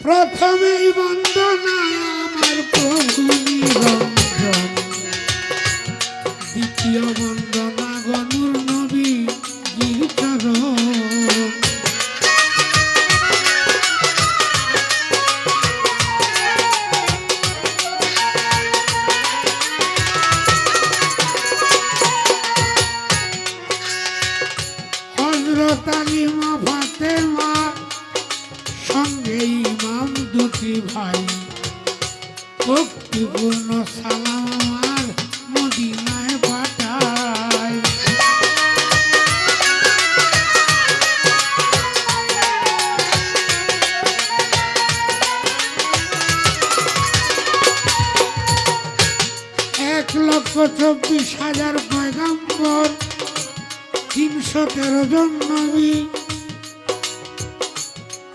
প্রথমেই বন্দনা আমার প্রভু দ্বিতীয় বন্দনা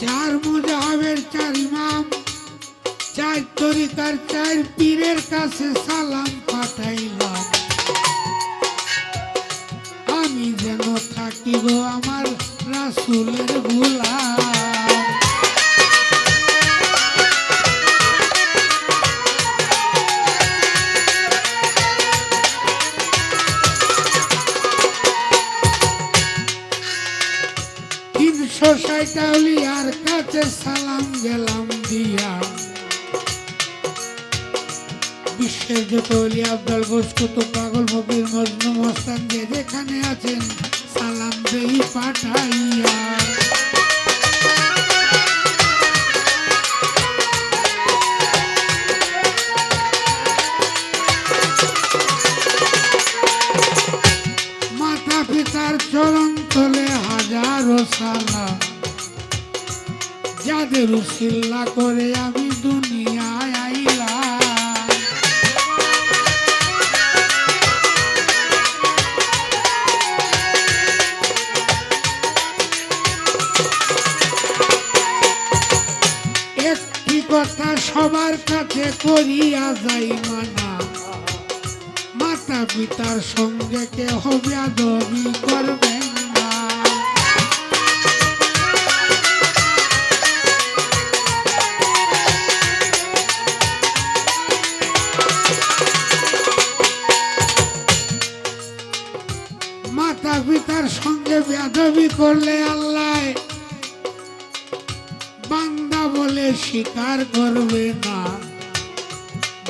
চার মুজাহাবের চার ইমাম, চার তরিকার চার পীরের কাছে সালাম পাঠাইলাম। আমি যেন থাকিব আমার রাসুলের গুলাম। ষাটাউলিয়ার কাছে সালাম গেলাম দিয়া। বিশ্বের যত আব্দাল গোস্কুত পাগল ফকির মজনু মস্তান যে যেখানে আছেন, সালাম দেই পাঠাইয়া। মাতা পিতার চরণ তলে হাজারো সালাম। যাদের উসিল্লা করে আমি দুনিয়ায় আইলাম। একটি কথা সবার কাছে করিয়া যাই মানা। মাতা পিতার সঙ্গে কেহ বেদবি করবেন মাতা পিতার সঙ্গে বেদবি করলে আল্লাহ বান্দা বলে স্বীকার করবে না।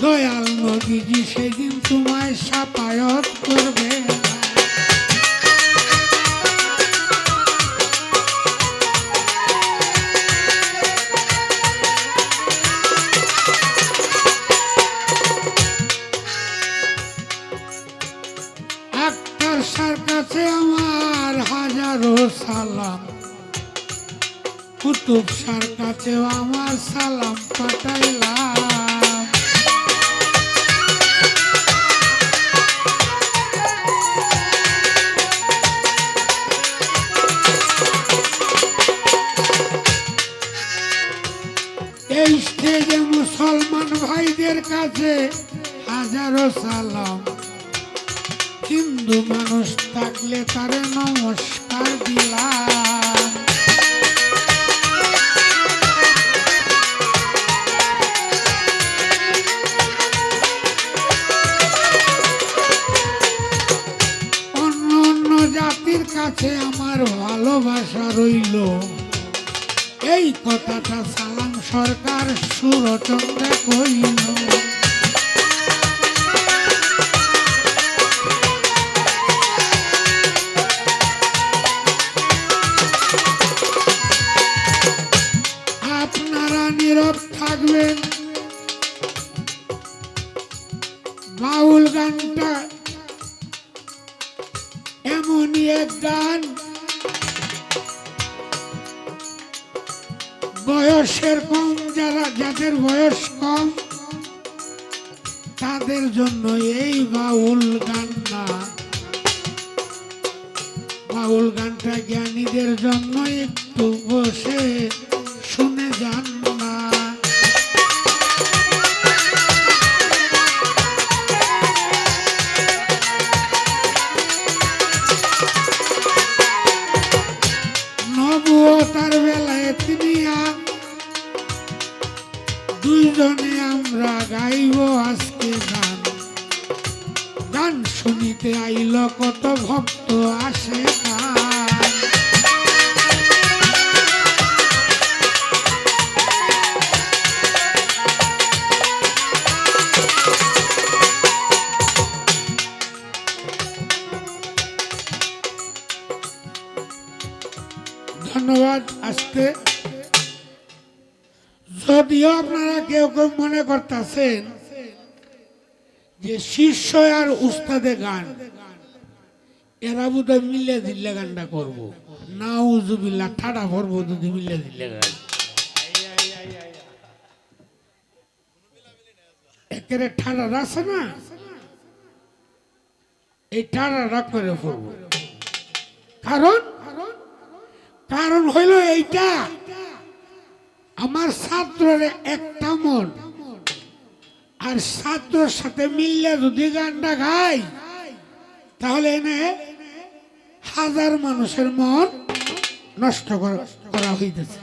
দয়াল নদীজি সেদিন তোমায় সাপায়ত করবে। সালাম পাঠাইলাম এই স্টেজে মুসলমান ভাইদের কাছে হাজারো সালাম। হিন্দু মানুষ থাকলে তারে নমস্কার দিলাম। কাছে আমার ভালোবাসা রইল। এই কথাটা সালাম সরকার সুরচন্দ্রে কইল আপনারা নীরব থাকবেন। বাউল গানটা এমনই এক গান। বয়সের কম, যারা যাদের বয়স কম, তাদের জন্য এই বাউল গান না। বাউল গানটা জ্ঞানীদের জন্য একটু বসে। ধন্যবাদ আসতে। যদিও আপনারা কেউ কেউ মনে করতেছেন যে শিষ্য আর উস্তাদে গান। এরা বোধহয় মিলে দিলে গানটা করব। না উজুবিল্লা ঠাডা ভরবো যদি মিলে দিলে গান। না? এই করে কারণ? কারণ হইল এইটা, আমার ছাত্রের একটা মন। আর ছাত্রর সাথে মিললে যদি গানটা গাই তাহলে এনে হাজার মানুষের মন নষ্ট করা- হইতেছে।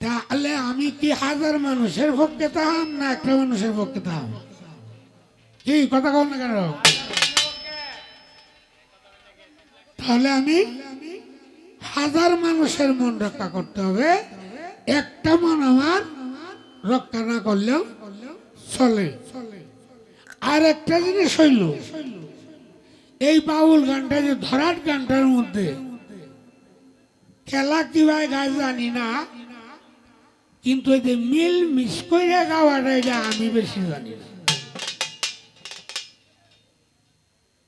তাহলে আমি কি হাজার মানুষের পক্ষে তাহাম না একটা মানুষের পক্ষে তাহাম কি কথা কম না কেন? তাহলে আমি হাজার মানুষের মন রক্ষা করতে হবে। একটা মন আমার রক্ষা না করলেও চলে। আর একটা জিনিস হইল এই বাউল গানটা যে ধরাট গানটার মধ্যে। খেলা কীভাবে গাছ জানি না, কিন্তু এই মিল মিস করে গাওয়াটা এটা আমি বেশি জানি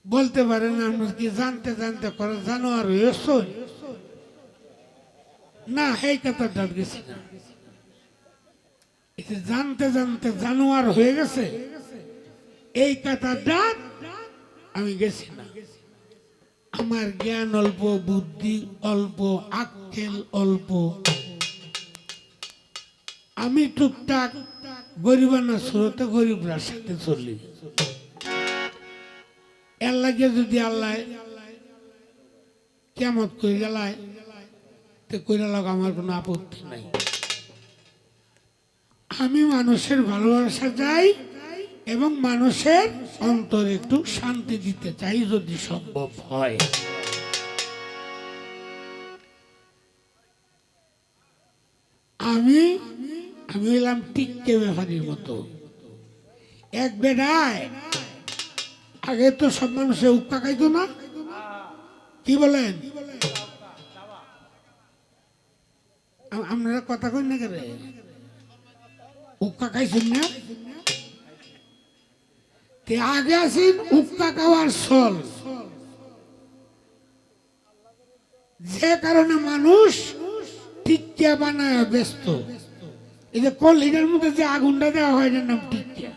বলতে পারেন আমরা কি জানতে জানতে করে জানোয়ার হয়েছ না, এই কথাটা গেছি না। জানতে জানতে জানোয়ার হয়ে গেছে, এই কথাটা আমি গেছি না আমার জ্ঞান অল্প, বুদ্ধি অল্প, আক্কেল অল্প। আমি টুকটাক গরিবানা স্রোতে গরিবরার সাথে চলি। এর লাগে যদি আল্লাহ কেমত করে গেলায় তো কইরা লাগ আমার কোনো আপত্তি নাই। আমি মানুষের ভালোবাসা চাই এবং মানুষের অন্তরে একটু শান্তি দিতে চাই যদি সম্ভব হয়। আমি আমি হইলাম টিককে ব্যাপারীর মতো। এক বেড়ায়, আগে তো সব মানুষে উক্কা খাইতো না। কি বলেন? আপনারা কথা কই না কেন? উক্কা খাইছেন না? যে কারণে মানুষ টিকিয়া বানায় ব্যস্ত। এই যে কলিটার মধ্যে যে আগুনটা দেওয়া হয় এটার নাম টিকিয়া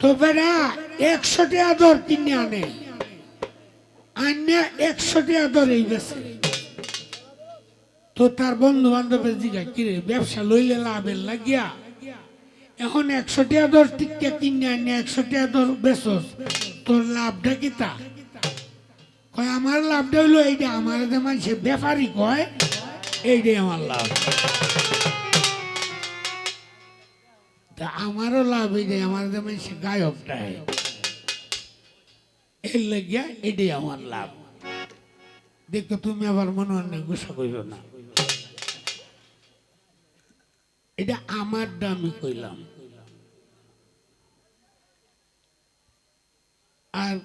তো বেড়া একশোটি আদর কিনে আনে। আনে আদর এই বেছে। তো তার বন্ধু বান্ধবের দিকে কিরে, ব্যবসা লইলে লাভের লাগিয়া এখন একশোটি আদর টিকা কিনে আনে একশোটি আদর বেসস তোর লাভটা কি তা? কয়, আমার লাভটা হইল এইটা, আমার মানুষের ব্যাপারই কয়, এইটাই আমার লাভ। আমারও লাভ এইটাই, আমার যে মানুষের গায়কটাই এর লাগিয়া এটাই আমার লাভ। দেখো, তুমি আবার মনে হয় গুসা কইল না। এটা আমার দামি কইলাম। আর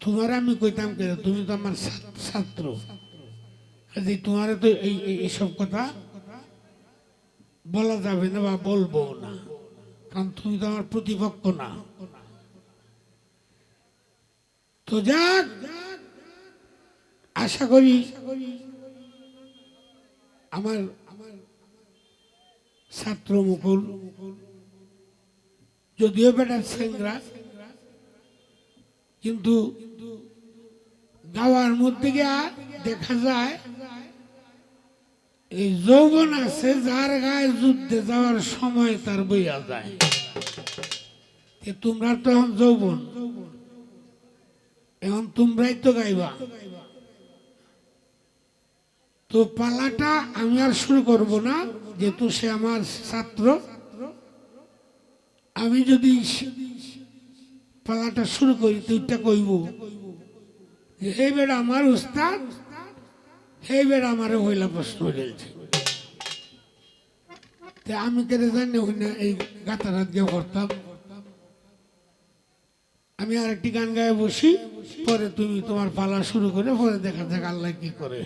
তোমার আমি কইতাম কে তুমি তো আমার ছাত্র- কাজে তোমার তো এই- এইসব কথা বলা যাবে না বা বলব না। কারণ তুমি তো আমার প্রতিপক্ষ না। তো যাক, আশা করি আমার আমার ছাত্র মুকুল, যদিও বেটার সেংরা কিন্তু গাওয়ার মধ্যে গিয়া দেখা যায়, এই যৌবন আছে যার গায়ে যুদ্ধে যাওয়ার সময় তার বইয়া যায়। তোমরা তো এখন যৌবন, এখন তোমরাই তো গাইবা। তো পালাটা আমি আর শুরু করব না, যেহেতু সে আমার ছাত্র। আমি যদি পালাটা শুরু করি তুইটা কইব। বেড়া আমার উস্তাদ বেড়া আমারে হইলা প্রশ্ন তা আমি কেটে জানি হই না, এই গাতারাত গিয়ে করতাম। আমি আর একটি গান গায়ে বসি, পরে তুমি তোমার পালা শুরু করে, পরে দেখা যাক আল্লাহ কি করে।